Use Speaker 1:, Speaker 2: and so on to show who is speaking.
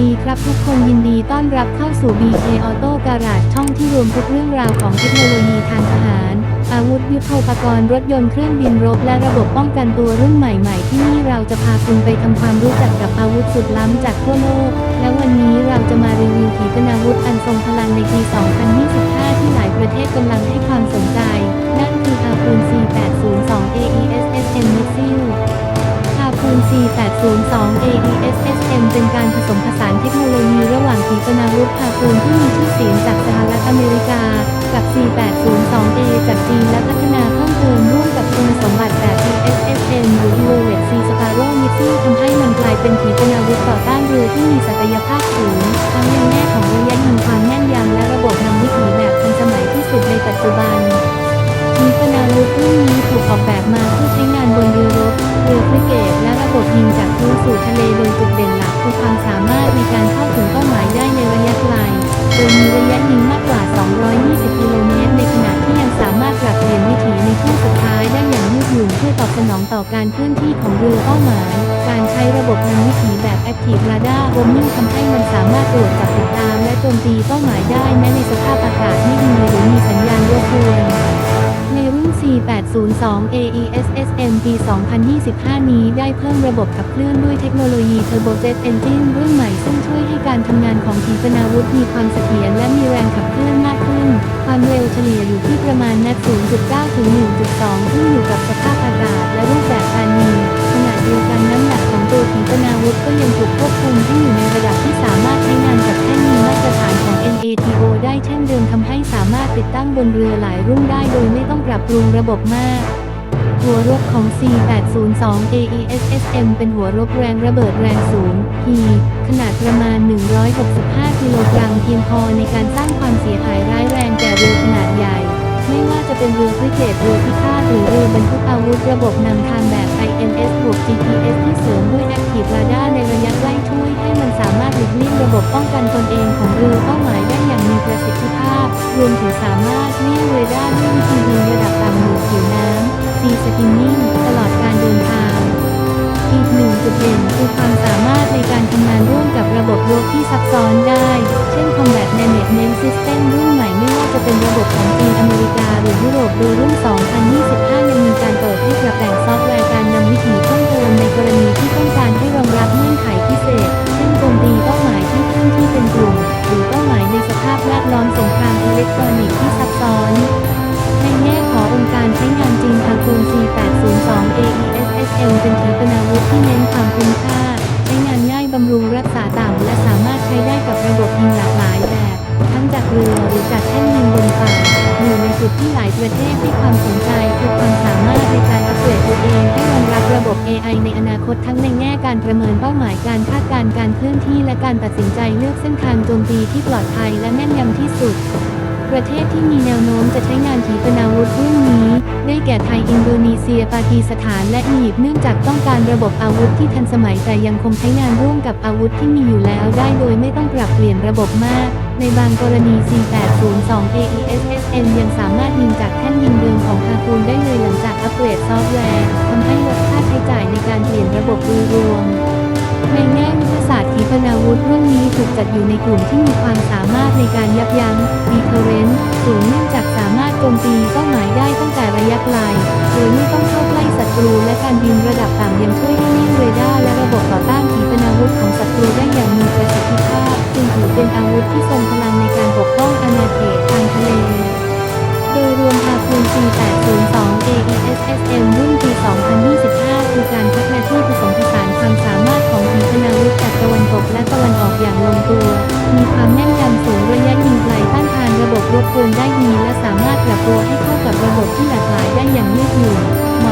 Speaker 1: ดีครับทุกคนยินดีต้อนรับเข้าสู่ BK Auto Garage ช่องที่รวมทุกเรื่องราวของเทคโนโลยีทางทหาร อาวุธยุทโธปกรณ์รถยนต์เครื่องบินรบและระบบป้องกันตัวรุ่นใหม่ๆ ที่นี่เราจะพาคุณไปทำความรู้จักกับอาวุธสุดล้ำจากทั่วโลก และวันนี้เราจะมารีวิวขีปนาวุธอันทรงพลังในปี 2025 ที่หลายประเทศกำลังให้ความสนใจ นั่นคืออาปืน C802 C802 AESSM เป็นการผสมผสานเทคโนโลยีระหว่างขีปนาวุธอาปืนที่มีชื่อเสียงจากสหรัฐอเมริกา กับ C802A จากจีนและพัฒนาเพิ่มเติมร่วมกับคุณสมบัติแบบ ESSM หรือ Evolate C Sparrow Missile ทำให้มันกลายเป็นขีปนาวุธต่อต้านเรือที่มีศักยภาพสูง ทั้งในแง่ของระยะยิงความแม่นยำและระบบนำวิถีแบบทันสมัยที่สุดในปัจจุบันขีปนาวุธรุ่นนี้ถูกออกแบบมา ยิงจากพื้นสู่ทะเลโดยจุดเด่นหลักคือความสามารถในการเข้าถึงเป้าหมายได้ในระยะไกล โดยมีระยะยิงมากกว่า 220 กิโลเมตร ในขณะที่ยังสามารถปรับเปลี่ยนวิถีในช่วงสุดท้ายได้อย่างยืดหยุ่นเพื่อตอบสนองต่อการเคลื่อนที่ของเรือเป้าหมาย การใช้ระบบนำวิถีแบบ Active Radar Roaming ทำให้มันสามารถตรวจจับติดตาม และโจมตีเป้าหมายได้แม้ในสภาพอากาศไม่ดีหรือมีสัญญาณรบกวนในรุ่น C802 AES M ปี 2025 นี้ได้เพิ่มระบบขับเคลื่อนด้วยเทคโนโลยี Turbojet Engine รุ่นใหม่ซึ่งช่วยให้การทำงานของขีปนาวุธมีความเสถียรและมีแรงขับเคลื่อนมากขึ้น ความเร็วเฉลี่ยอยู่ที่ประมาณนัด0.9 ถึง 1.2 ขึ้นอยู่กับสภาพอากาศและรูปแบบการยิงขณะเดียวกันน้ำหนักของตัวขีปนาวุธก็ยังถูกควบคุมให้อยู่ในระดับที่สามารถใช้งานกับแท่นยิงมาตรฐานของ NATO ได้เช่นเดิมทำให้สามารถติดตั้งบนเรือหลายรุ่นได้โดยไม่ต้องปรับปรุงระบบมาก หัวรบของ C802 AESSM เป็นหัวรบแรงระเบิดแรงสูง P ขนาดประมาณ 165 กิโลกรัมเพียงพอในการสร้างความเสียหายร้ายแรงแก่เรือขนาดใหญ่ ไม่ว่าจะเป็นเรือฟริเกตเรือพิฆาตหรือเรือบรรทุกอาวุธระบบนำทางแบบ INS บวก GPS ที่เสริมด้วย Active Radar ในระยะใกล้ช่วยให้มันสามารถหลีกเลี่ยงระบบป้องกันตนเองของเรือป้อง สกินนิ่งตลอดการเดินทาง อีกหนึ่งจุดเด่นคือความสามารถในการทำงานร่วมกับระบบรบที่ซับซ้อนได้ เช่น Combat Management System รุ่นใหม่ไม่ว่าจะเป็นระบบของจีนอเมริกาหรือยุโรปโดยรุ่น2าต่ำและสามารถใช้ได้กับระบบยิงหลากหลายแบบ ทั้งจากเรือหรือจากแท่นยิงบนฝั่งหนึ่งในจุดที่หลายประเทศให้ความสนใจคือความสามารถในการอัปเกรดตัวเองให้รองรับระบบ AI ในอนาคตทั้งในแง่การประเมินเป้าหมายการคาดการณ์การเคลื่อนที่และการตัดสินใจเลือกเส้นทางโจมตีที่ปลอดภัยและแม่นยำที่สุด ประเทศที่มีแนวโน้มจะใช้งานขีปนาวุธรุ่นนี้ ได้แก่ไทย อินโดนีเซีย ปากีสถาน และอียิปต์เนื่องจากต้องการระบบอาวุธที่ทันสมัยแต่ยังคงใช้งานร่วมกับอาวุธที่มีอยู่แล้วได้โดยไม่ต้องปรับเปลี่ยนระบบมาก ในบางกรณี C802 AESSM ยังสามารถยิงจากแท่นยิงเดิมของฮาคูนได้เลยหลังจากอัปเกรดซอฟต์แวร์ทำให้ลดค่าใช้จ่ายในการเปลี่ยนระบบโดยรวม ในแง่ยุทธศาสตร์ขีปนาวุธรุ่น ถูกจัดอยู่ในกลุ่มที่มีความสามารถในการยับยั้ง deterrent สูงเนื่องจากสามารถโจมตีเป้าหมายได้ตั้งแต่ระยะไกล โดยไม่ต้องเข้าใกล้ศัตรูและการบินระดับต่ำยังช่วยให้เลี่ยงเรดาร์และระบบต่อต้านขีปนาวุธของศัตรูได้อย่างมีประสิทธิภาพจึงถือเป็นอาวุธที่ทรงพลัง ควรได้ดีและสามารถปรับตัวให้เข้ากับระบบที่หลากหลายได้อย่างยืดหยุ่นเหมา